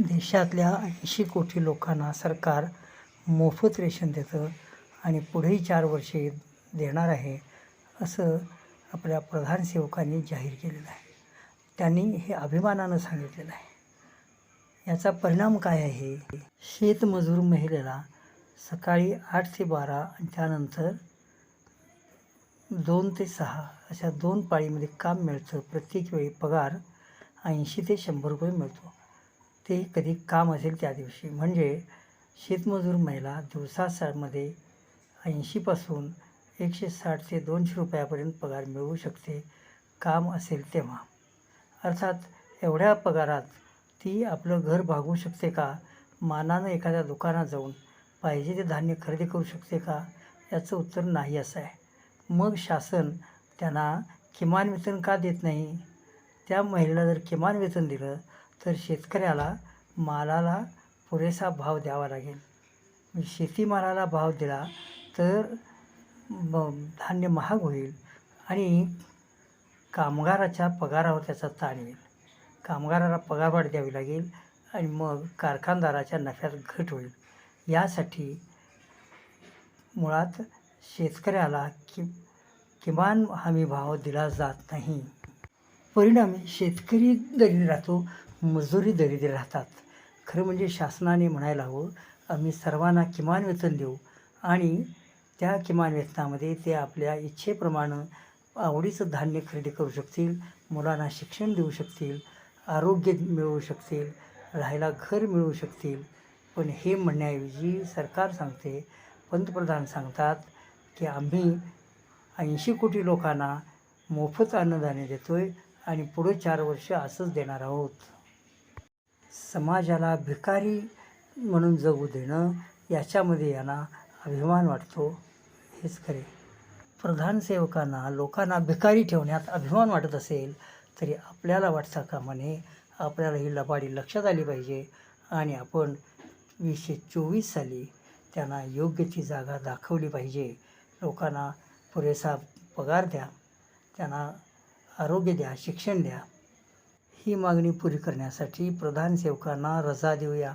देशातल्या ऐंशी कोटी लोकांना सरकार मोफत रेशन देतं आणि पुढेही चार वर्षे देणार आहे असं आपल्या प्रधान सेवकांनी जाहीर केलेलं आहे. त्यांनी हे अभिमानानं सांगितलेलं आहे. याचा परिणाम काय आहे? शेतमजूर महिलेला सकाळी आठ ते बारा आणि त्यानंतर दोन ते सहा अशा दोन पाळीमध्ये काम मिळतं. प्रत्येक वेळी पगार ऐंशी ते शंभर रुपये मिळतो. ते कधी काम असेल त्या दिवशी. म्हणजे शेतमजूर महिला दिवसामध्ये ऐंशीपासून एकशे साठ ते दोनशे रुपयापर्यंत पगार मिळवू शकते काम असेल तेव्हा. अर्थात एवढ्या पगारात ती आपलं घर भागवू शकते का? मानानं एखाद्या दुकानात जाऊन पाहिजे ते धान्य खरेदी करू शकते का? याचं उत्तर नाही असं आहे. मग शासन त्यांना किमान वेतन का देत नाही? त्या महिलेला जर किमान वेतन दिलं तर शेतकऱ्याला मालाला पुरेसा भाव द्यावा लागेल. शेतीमालाला भाव दिला तर धान्य महाग होईल आणि कामगाराच्या पगारावर त्याचा ताण येईल. कामगाराला पगारवाढ द्यावी लागेल आणि मग कारखानदाराच्या नफ्यात घट होईल. यासाठी मुळात शेतकऱ्याला कि किमान हमी भाव दिला जात नाही. परिणामी शेतकरी दरी राहतो मजुरी दरिद्री राहतात. खरं म्हणजे शासनाने म्हणायला हवं आम्ही सर्वांना किमान वेतन देऊ आणि त्या किमान वेतनामध्ये ते आपल्या इच्छेप्रमाणे आवडीचं धान्य खरेदी करू शकतील मुलांना शिक्षण देऊ शकतील आरोग्य मिळवू शकतील राहायला घर मिळवू शकतील. पण हे म्हणण्याऐवजी सरकार सांगते पंतप्रधान सांगतात की आम्ही ऐंशी कोटी लोकांना मोफत अन्नधान्य देतो आहे आणि पुढे चार वर्ष असंच देणार आहोत. समाजाला भिकारी म्हणून जगू देणं याच्यामध्ये यांना अभिमान वाटतो. हेच खरे. प्रधान सेवकांना लोकांना भिकारी ठेवण्यात अभिमान वाटत असेल तरी आपल्याला वाटता कामाने आपल्याला ही लबाडी लक्षात आली पाहिजे आणि आपण वीसशे चोवीस साली त्यांना योग्य ती जागा दाखवली पाहिजे. लोकांना पुरेसा पगार द्या त्यांना आरोग्य द्या शिक्षण द्या. ही मागणी पुरी करण्यासाठी प्रधान सेवकांना रजा देऊया.